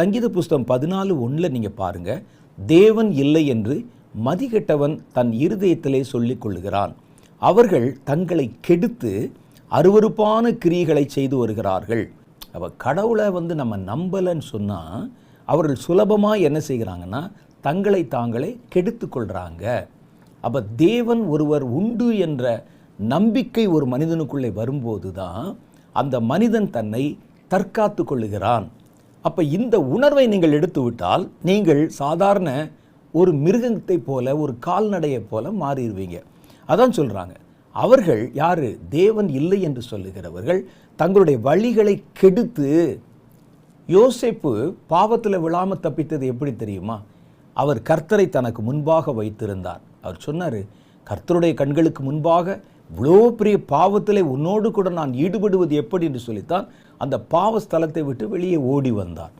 சங்கீத புஸ்தகம் பதினாலு ஒன்றில் நீங்கள் பாருங்கள் தேவன் இல்லை என்று மதிகெட்டவன் தன் இருதயத்திலே சொல்லிக் கொள்ளுகிறான். அவர்கள் தங்களை கெடுத்து அருவருப்பான கிரியைகளை செய்து வருகிறார்கள். அப்போ கடவுளை வந்து நம்ம நம்பலைன்னு சொன்னால் அவர்கள் சுலபமாக என்ன செய்கிறாங்கன்னா தங்களை தாங்களே கெடுத்து கொள்கிறாங்க அப்போ தேவன் ஒருவர் உண்டு என்ற நம்பிக்கை ஒரு மனிதனுக்குள்ளே வரும்போது தான் அந்த மனிதன் தன்னை தற்காத்து கொள்ளுகிறான். அப்போ இந்த உணர்வை நீங்கள் எடுத்துவிட்டால் நீங்கள் சாதாரண ஒரு மிருகத்தை போல ஒரு கால்நடையைப் போல மாறிடுவீங்க. அதான் சொல்கிறாங்க அவர்கள் யார்? தேவன் இல்லை என்று சொல்லுகிறவர்கள் தங்களுடைய வழிகளை கெடுத்து யோசிப்பு பாவத்தில் விழாமல் தப்பித்தது எப்படி தெரியுமா? அவர் கர்த்தரை தனக்கு முன்பாக வைத்திருந்தார். அவர் சொன்னார் கர்த்தருடைய கண்களுக்கு முன்பாக இவ்வளோ பெரிய பாவத்தில் உன்னோடு கூட நான் ஈடுபடுவது எப்படி என்று சொல்லித்தான் அந்த பாவ ஸ்தலத்தை விட்டு வெளியே ஓடி வந்தான்.